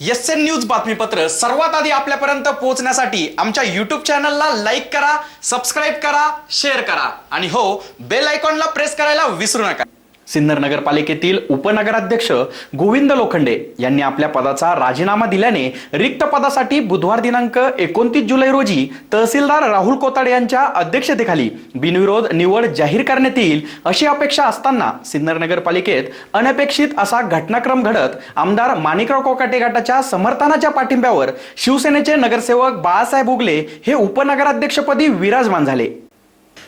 S N news बातमीपत्र सर्वात आधी आपल्यापर्यंत पोहोचण्यासाठी आमच्या युट्यूब चॅनलला लाईक करा सबस्क्राईब करा शेअर करा. आणि हो बेल आयकॉनला प्रेस करायला विसरू नका. सिन्नर नगरपालिकेतील उपनगराध्यक्ष गोविंद लोखंडे यांनी आपल्या पदाचा राजीनामा दिल्याने रिक्त पदासाठी बुधवार दिनांक एकोणतीस जुलै रोजी तहसीलदार राहुल कोताडे यांच्या अध्यक्षतेखाली बिनविरोध निवड जाहीर करण्यात येईल अशी अपेक्षा असताना सिन्नर नगरपालिकेत अनपेक्षित असा घटनाक्रम घडत आमदार माणिकराव कोकाटे गटाच्या समर्थनाच्या पाठिंब्यावर शिवसेनेचे नगरसेवक बाळासाहेब उगले हे उपनगराध्यक्षपदी विराजमान झाले.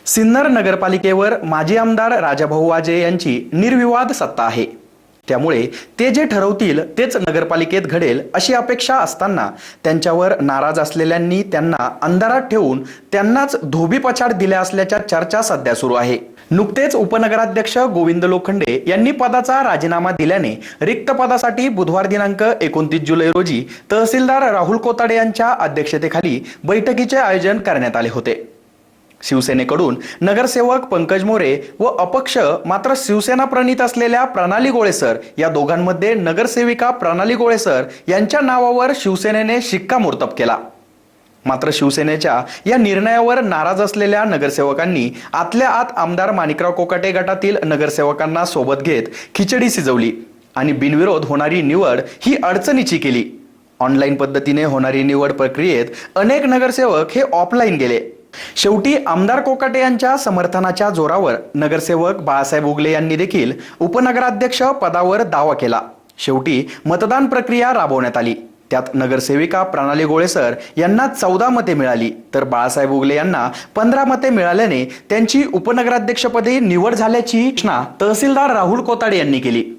सिन्नर नगरपालिकेवर माजी आमदार राजाभाऊ वाजे यांची निर्विवाद सत्ता आहे. त्यामुळे ते जे ठरवतील तेच नगरपालिकेत घडेल अशी अपेक्षा असताना त्यांच्यावर नाराज असलेल्यांनी त्यांना अंधारात ठेवून त्यांनाच धोबी पछाड दिल्या असल्याच्या चर्चा सध्या सुरू आहे. नुकतेच उपनगराध्यक्ष गोविंद लोखंडे यांनी पदाचा राजीनामा दिल्याने रिक्त पदासाठी बुधवार दिनांक एकोणतीस जुलै रोजी तहसीलदार राहुल कोताडे यांच्या अध्यक्षतेखाली बैठकीचे आयोजन करण्यात आले होते. शिवसेनेकडून नगरसेवक पंकज मोरे व अपक्ष मात्र शिवसेना प्रणित असलेल्या प्रणाली गोळेसर या दोघांमध्ये नगरसेविका प्रणाली गोळेसर यांच्या नावावर शिवसेनेने शिक्कामोर्तब केला. मात्र शिवसेनेच्या या निर्णयावर नाराज असलेल्या नगरसेवकांनी आतल्या आत आमदार माणिकराव कोकाटे गटातील नगरसेवकांना सोबत घेत खिचडी शिजवली आणि बिनविरोध होणारी निवड ही अडचणीची केली. ऑनलाईन पद्धतीने होणारी निवड प्रक्रियेत अनेक नगरसेवक हे ऑफलाईन गेले. शेवटी आमदार कोकाटे यांच्या समर्थनाच्या जोरावर नगरसेवक बाळासाहेब उगले यांनी देखील उपनगराध्यक्ष पदावर दावा केला. शेवटी मतदान प्रक्रिया राबवण्यात आली. त्यात नगरसेविका प्रणाली गोळेसर यांना चौदा मते मिळाली. तर बाळासाहेब उगले यांना पंधरा मते मिळाल्याने त्यांची उपनगराध्यक्षपदी निवड झाल्याची घोषणा तहसीलदार राहुल कोताडे यांनी केली.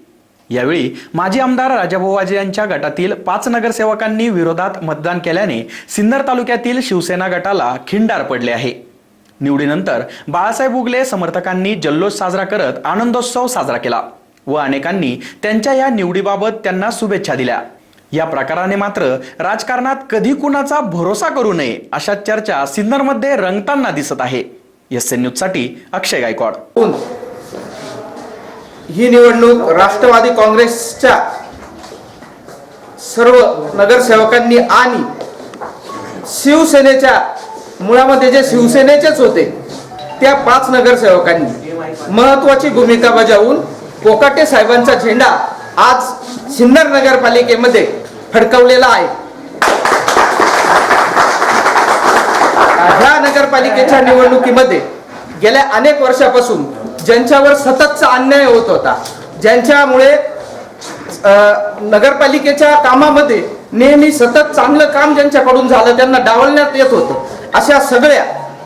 यावेळी माजी आमदार राजाभाऊ यांच्या गटातील पाच नगरसेवकांनी विरोधात मतदान केल्याने सिन्नर तालुक्यातील शिवसेना गटाला खिंडार पडले आहे. निवडीनंतर बाळासाहेब उगले समर्थकांनी जल्लोष साजरा करत आनंदोत्सव साजरा केला व अनेकांनी त्यांच्या या निवडीबाबत त्यांना शुभेच्छा दिल्या. या प्रकाराने मात्र राजकारणात कधी कुणाचा भरोसा करू नये अशा चर्चा सिन्नरमध्ये रंगताना दिसत आहे. एस एन न्यूजसाठी अक्षय गायकवाड. ही निवडणूक राष्ट्रवादी काँग्रेसच्या सर्व नगरसेवकांनी आणि शिवसेनेच्या मुळामध्ये जे शिवसेनेचेच होते त्या पाच नगरसेवकांनी महत्वाची भूमिका बजावून कोकाटे साहेबांचा झेंडा आज सिन्नर नगरपालिकेमध्ये फडकवलेला आहे. ह्या नगरपालिकेच्या निवडणुकीमध्ये गेल्या अनेक वर्षापासून ज्यांच्यावर सततचा अन्याय होत होता ज्यांच्यामुळे नगरपालिकेच्या कामामध्ये नेहमी सतत चांगलं काम ज्यांच्याकडून झालं त्यांना डावलण्यात येत होतं. अशा सगळ्या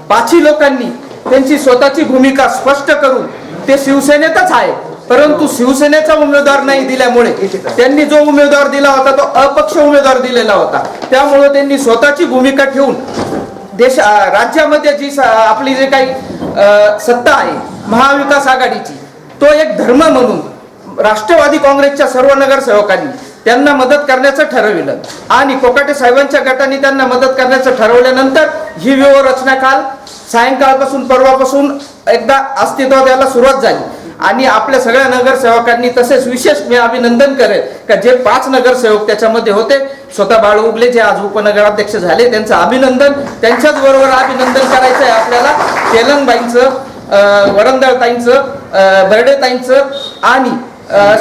पाची लोकांनी त्यांची स्वतःची भूमिका स्पष्ट करून ते शिवसेनेतच आहे परंतु शिवसेनेचा उमेदवार नाही दिल्यामुळे त्यांनी जो उमेदवार दिला होता तो अपक्ष उमेदवार दिलेला होता. त्यामुळे त्यांनी स्वतःची भूमिका ठेवून देश राज्यामध्ये जी आपली जे काही सत्ता आहे महाविकास आघाडीची. तो एक धर्म म्हणून राष्ट्रवादी काँग्रेसच्या सर्व नगरसेवकांनी त्यांना मदत करण्याचं ठरविलं. आणि कोकाटे साहेबांच्या गटाने त्यांना मदत करण्याचं ठरवल्यानंतर ही व्यूहरचना काल सायंकाळपासून परवापासून एकदा अस्तित्वात यायला सुरुवात झाली. आणि आपल्या सगळ्या नगरसेवकांनी तसेच विशेष मी अभिनंदन करेल का जे पाच नगरसेवक त्याच्यामध्ये होते स्वतः बाळू उगले जे आज उपनगराध्यक्ष झाले त्यांचं अभिनंदन. त्यांच्याच बरोबर अभिनंदन करायचं आहे आपल्याला. तेलंगबाईंचं वरंदळताईंचं बर्डेताईंचं आणि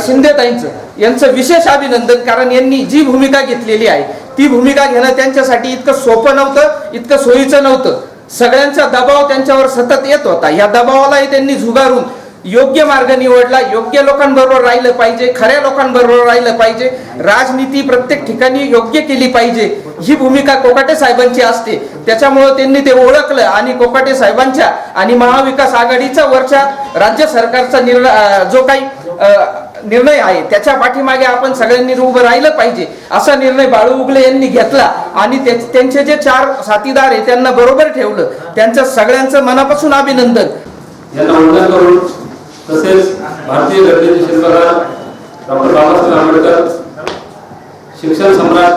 शिंदेताईंचं यांचं विशेष अभिनंदन कारण यांनी जी भूमिका घेतलेली आहे ती भूमिका घेणं त्यांच्यासाठी इतकं सोपं नव्हतं इतकं सोयीचं नव्हतं. सगळ्यांचा दबाव त्यांच्यावर सतत येत होता. या दबावालाही त्यांनी झुगारून योग्य मार्ग निवडला योग्य लोकांबरोबर राहिलं पाहिजे खऱ्या लोकांबरोबर राहिलं पाहिजे राजनीती प्रत्येक ठिकाणी योग्य केली पाहिजे ही भूमिका कोकाटे साहेबांची असते. त्याच्यामुळं त्यांनी ते ओळखलं आणि कोकाटे साहेबांच्या आणि महाविकास आघाडीचा वरच्या राज्य सरकारचा निर्णय जो काही अं, निर्णय आहे त्याच्या पाठीमागे आपण सगळ्यांनी उभं राहिलं पाहिजे असा निर्णय बाळू उगले यांनी घेतला आणि त्यांचे जे चार साथीदार आहे त्यांना बरोबर ठेवलं. त्यांचं सगळ्यांचं मनापासून अभिनंदन. करून तसेच भारतीय घटनेचे शिल्पकार डॉक्टर बाबासाहेब आंबेडकर शिक्षण सम्राट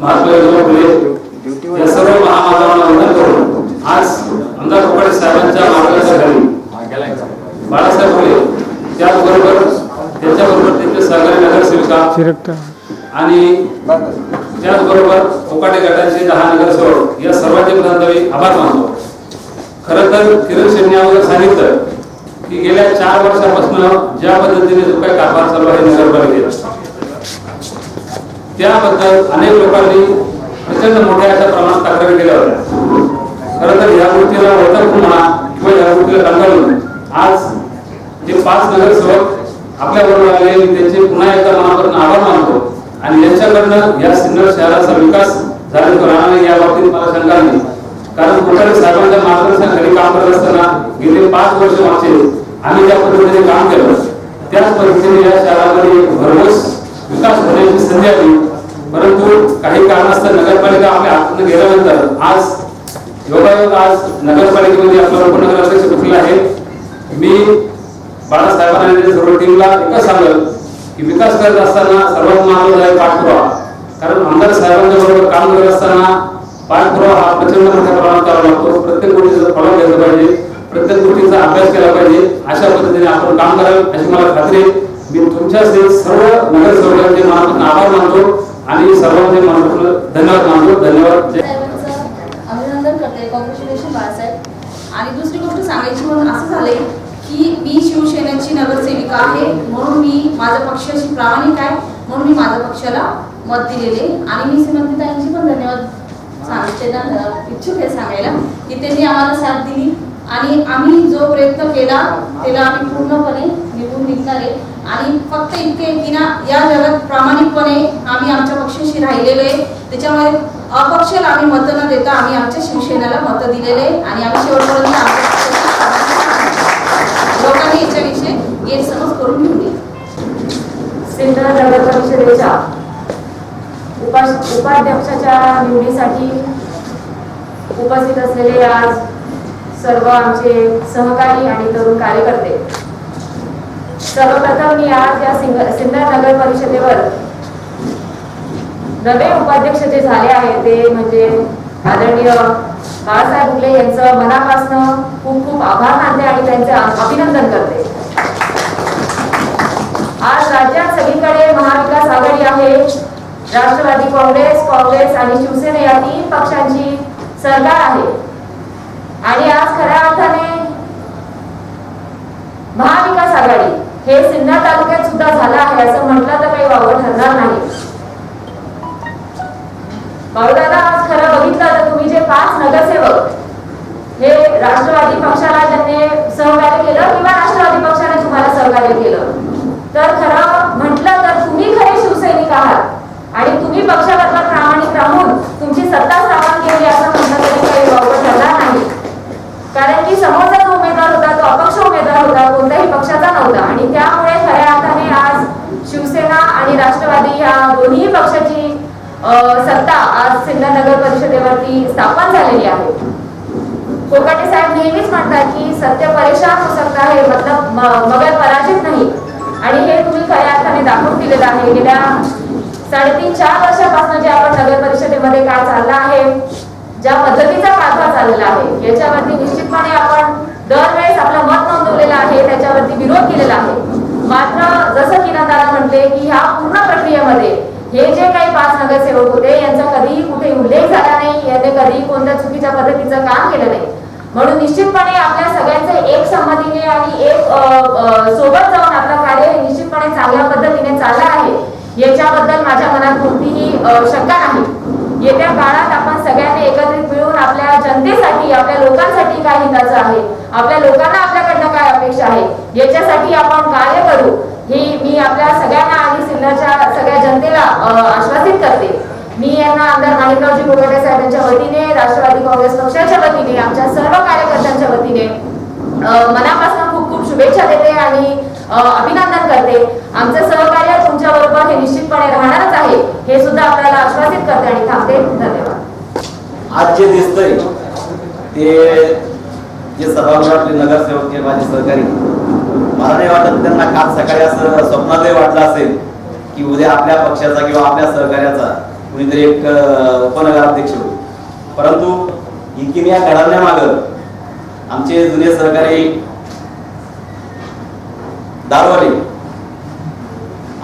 महात्मा ज्योतिबा फुले या सर्व महामानवांना वंदन करून आज आमदार कोकाटे साहेबांच्या मार्गदर्शनाखाली बाळासाहेब फुले त्याचबरोबर त्याच्याबरोबर त्यांचे सहकारी नगरसेविका आणि त्याचबरोबर कोकाटे गटाचे दहा नगरसेवक या सर्वांचे प्रधान आभार मानतो. खरं तर किरण शेट्टी अगोदर सांगितलं की गेल्या चार वर्षापासून ज्या पद्धतीने जो काही कारभार चालू आहे नगरपालिकेत त्याबद्दल अनेक लोकांनी प्रचंड मोठ्या अशा प्रमाणात तक्रारी केल्या होत्या. खरं तर या गोष्टीला ओळखून म्हणा किंवा या गोष्टीला रंगाळून आज जे पाच नगरसेवक आपल्याबरोबर आले त्यांचे पुन्हा एकदा मनापासून आभार मानतो आणि यांच्याकडनं या सिन्नर शहराचा विकास झाला तो राहणार नाही या बाबतीत मला शंका नाही. कारण कुठल्या साहेबांच्या मार्गदर्शन काम करत असताना गेले पाच वर्ष मागचे आम्ही ज्या पद्धतीने काम केलं त्याच पद्धतीने या शहरामध्ये भरघोस विकास होण्याची संधी आली. परंतु काही कारणास्तव नगरपालिका आपल्या हातून गेल्यानंतर आज योगायोग आज नगरपालिकेमध्ये आपला उपनगराध्यक्ष बसलेला आहे मी बाळासाहेबांना सर्व टीमला एकच सांगेल की विकास करत असताना सर्वात महत्त्वाचा आहे पाठपुरावा. कारण आमदार साहेबांच्या बरोबर काम करत असताना पाठपुरावा हा प्रचंड मोठ्या प्रमाणात करावा लागतो. प्रत्येक गोष्टीचा फॉलो घेतलं पाहिजे. प्रत्येक गोष्टीचा अभ्यास केला पाहिजे. अशा पद्धतीने आपण काम कराल अशी मला खात्री मी तुमच्या सर्व नगरसेवकांचे मनापासून आभार मानतो आणि सर्वांचे मनापासून धन्यवाद मानतो. धन्यवाद. अभिनंदन करते. कॉंग्रॅच्युलेशन बाळासाहेब. आणि दुसरी गोष्ट सांगायची म्हणून असं झालंय की मी शिवसेनेची नगरसेविका आहे. म्हणून मी माझ्या पक्षाशी प्रामाणिक आहे. म्हणून मी माझ्या पक्षाला मत दिलेले आणि मी श्रीमंतीताईंची पण धन्यवाद सांगते इच्छुक आहे सांगायला. की त्यांनी आम्हाला साथ दिली. आणि आम्ही जो प्रयत्न केला त्याला आम्ही पूर्णपणे निघून निघणार. आहे आणि फक्त इतके की ना या जगात प्रामाणिकपणे आम्ही आमच्या पक्षाशी राहिलेलो आहे. त्याच्यामुळे अपक्षाला आम्ही मतं न देता आम्ही आमच्या शिवसेनेला मतं दिलेले आहे. आणि आम्ही शेवटपर्यंत आमच्या लोकांनी याच्याविषयी गैरसमज करून घेऊ नये नगर परिषदेच्या उपाध्यक्षाच्या निवडीसाठी उपस्थित असलेले आज सर्व आमचे सहकारी आणि तरुण कार्यकर्ते. सर्वप्रथम मी आज या सिन्नर नगर परिषदेवर नवे उपाध्यक्ष जे झाले आहेत ते म्हणजे आदरणीय बाळासाहेब बुगले यांचं मनापासनं खूप खूप आभार मानते आणि त्यांचे अभिनंदन करते. आज राज्यात सगळीकडे महाविकास आघाडी आहे. राष्ट्रवादी काँग्रेस काँग्रेस आणि शिवसेना या तीन पक्षांची सरकार आहे. आणि आज खऱ्या अर्थाने महाविकास आघाडी हे सिन्नर तालुक्यात सुद्धा झालं आहे असं म्हटलं तर काही वावर ठरणार नाही. भाऊदादा आज खरं बघितलं तर तुम्ही जे पाच नगरसेवक हे राष्ट्रवादी पक्षाला ज्यांनी सहकार्य केलं किंवा राष्ट्रवादी पक्षाने तुम्हाला सहकार्य केलं. तर खरं म्हटलं तर तुम्ही खरे शिवसैनिक आहात आणि तुम्ही पक्षावर प्रामाणिक राहून तुमची सत्ता स्थापन केली असं म्हटलं तरी काही वावगं ठरणार नाही कारण की समोरचा जो उमेदवार होता तो अपक्ष उमेदवार होता कोणत्याही होतं. आणि त्यामुळे खऱ्या अर्थाने आज शिवसेना आणि राष्ट्रवादी या दोन्ही पक्षाची सत्ता आज सिन्नर नगर परिषदेवरती स्थापन झालेली आहे. कोकाटे साहेब नेहमीच म्हणतात की सत्य परेशान हो सकता है मतलब मगर पराजित नाही. आणि हे तुम्ही खऱ्या अर्थाने दाखवून दिलेलं आहे. गेल्या साडेतीन चार वर्षापासून जे आपण नगर परिषदेमध्ये काय चाललं आहे ज्या पद्धतीचा कारभार चाललेला आहे याच्यावरती निश्चितपणे आपण दरवेळेस आपलं मत नोंदवलेलं आहे त्याच्यावरती विरोध केलेला आहे मात्र जसं किरण दादा म्हटले की ह्या पूर्ण प्रक्रियेमध्ये हे जे काही पाच नगरसेवक होते यांचा कधीही कुठे उल्लेख झाला नाही याने कधीही कोणत्या चुकीच्या पद्धतीचं काम केलं नाही. म्हणून निश्चितपणे आपल्या सगळ्यांचे एक संमतीने आणि एक सोबत जाऊन आपलं कार्य हे निश्चितपणे चांगल्या पद्धतीने चाललं आहे. याच्याबद्दल माझ्या मनात कोणतीही शंका नाही. येत्या काळात आपण सगळ्यांनी एकत्रित मिळून आपल्या जनतेसाठी आपल्या लोकांसाठी काय हिताचं आहे? आपल्या लोकांना आपल्याकडनं काय अपेक्षा आहे? याच्यासाठी आपण कार्य करू. ही मी आपल्या सगळ्यांना आणि सिन्नरच्या सगळ्या जनतेला आश्वासित करते. मी यांना आमदार माणिकरावजी बोगाटे साहेबांच्या वतीने राष्ट्रवादी काँग्रेस पक्षाच्या वतीने आमच्या सर्व कार्यकर्त्यांच्या वतीने मनापासून खूप खूप शुभेच्छा देते आणि अभिनंदन करते. आमचं सहकार्य तुमच्या बरोबर हे निश्चितपणे राहणारच आहे हे सुद्धा आपल्याला आश्वासित करते आणि थांबते. धन्यवाद. आज जे दिसतंय ते जे सभागृहातले नगरसेवक किंवा माझे सहकारी मला नाही वाटत त्यांना काल सकाळी असं स्वप्नातही वाटलं असेल की उद्या आपल्या पक्षाचा किंवा आपल्या सहकार्याचा कुणीतरी एक अं, उपनगराध्यक्ष होईल. परंतु ही या घडवण्यामागं आमचे जुने सहकारी दारवाले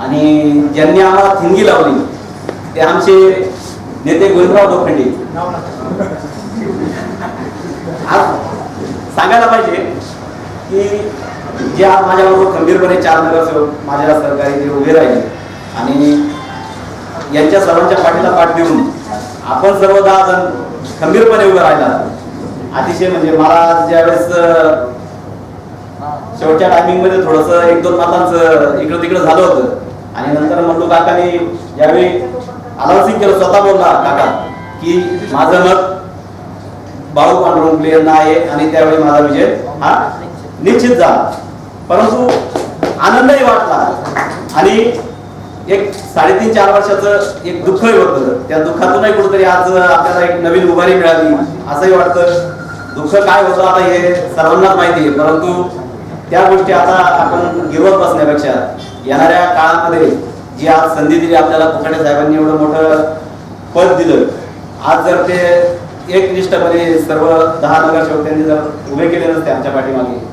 आणि ज्यांनी आम्हाला थिंगी लावली ते आमचे नेते गोविंदराव लोखंडे. आज सांगायला पाहिजे की जे आज माझ्याबरोबर खंबीरपणे चार नगरसेवक माझ्या सहकारी जे उभे राहिले. आणि यांच्या सर्वांच्या पाठीला पाठ देऊन आपण सर्वदा खंबीरपणे उभे राहिला. अतिशय म्हणजे मला ज्यावेळेस शेवटच्या टायमिंगमध्ये थोडस एक दोन मतांचं इकडं तिकडं झालं होतं. आणि नंतर म्हणलो काकाने यावेळी अनाउन्सिंग केलं स्वतः बोलला काका की माझं मत बाळू पांडुरंगले यांना आहे आणि त्यावेळी माझा विजय हा निश्चित झाला परंतु आनंदही वाटला. आणि एक साडेतीन चार वर्षाचं एक दुःखही होतं त्या दुःखातूनही कुठेतरी आज आपल्याला एक नवीन उभारी मिळाली. असंही वाटतं. दुःख काय होतं आता हे सर्वांनाच माहिती आहे. परंतु त्या गोष्टी आता आपण गिरवत बसण्यापेक्षा येणाऱ्या काळामध्ये जी आज संधी दिली आपल्याला कोकाटे साहेबांनी एवढं मोठं पद दिलं. आज जर ते एकनिष्ठपणे सर्व दहा नगरसेवक त्यांनी जर उभे केले नसते आमच्या पाठीमागे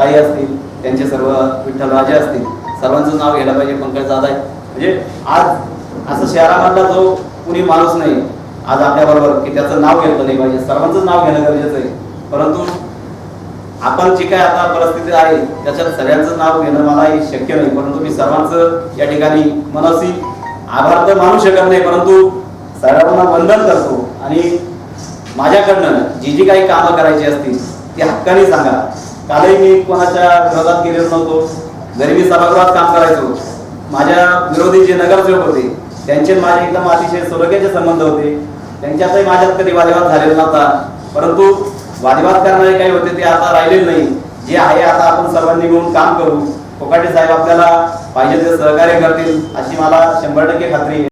ताई असतील त्यांचे सर्व विठ्ठल राजे असतील सर्वांचं नाव घ्यायला पाहिजे पंकज दादा म्हणजे आज असं शहरामधला जो कुणी माणूस नाही आज आपल्या बरोबर की त्याचं नाव घेतलं नाही पाहिजे सर्वांचं नाव घेणं गरजेचं आहे. परंतु आपण जी काय आता परिस्थिती आहे त्याच्यात सगळ्यांचं नाव घेणं मलाही शक्य नाही. परंतु मी सर्वांचं या ठिकाणी मनसी आभार तर मानू शकत नाही परंतु सर्वांना वंदन करतो. आणि माझ्याकडनं जी जी काही कामं करायची असतील ती हक्काने सांगा. कालही मी कोणाच्या विरोधात गेलेलो नव्हतो. जरी मी सभागृहात काम करायचो. माझ्या विरोधी जे नगरसेवक होते त्यांचे माझे एकदम अतिशय सुलभेचे संबंध होते. त्यांच्यातही माझ्यात कधी वादविवाद झालेला नव्हता. परंतु वादविवाद करणारे काही होते ते आता राहिलेले नाही. जे आहे आता आपण सर्वांनी मिळून काम करू. कोकाटे साहेब आपल्याला पाहिजे ते सहकार्य करतील अशी मला शंभर टक्के खात्री आहे.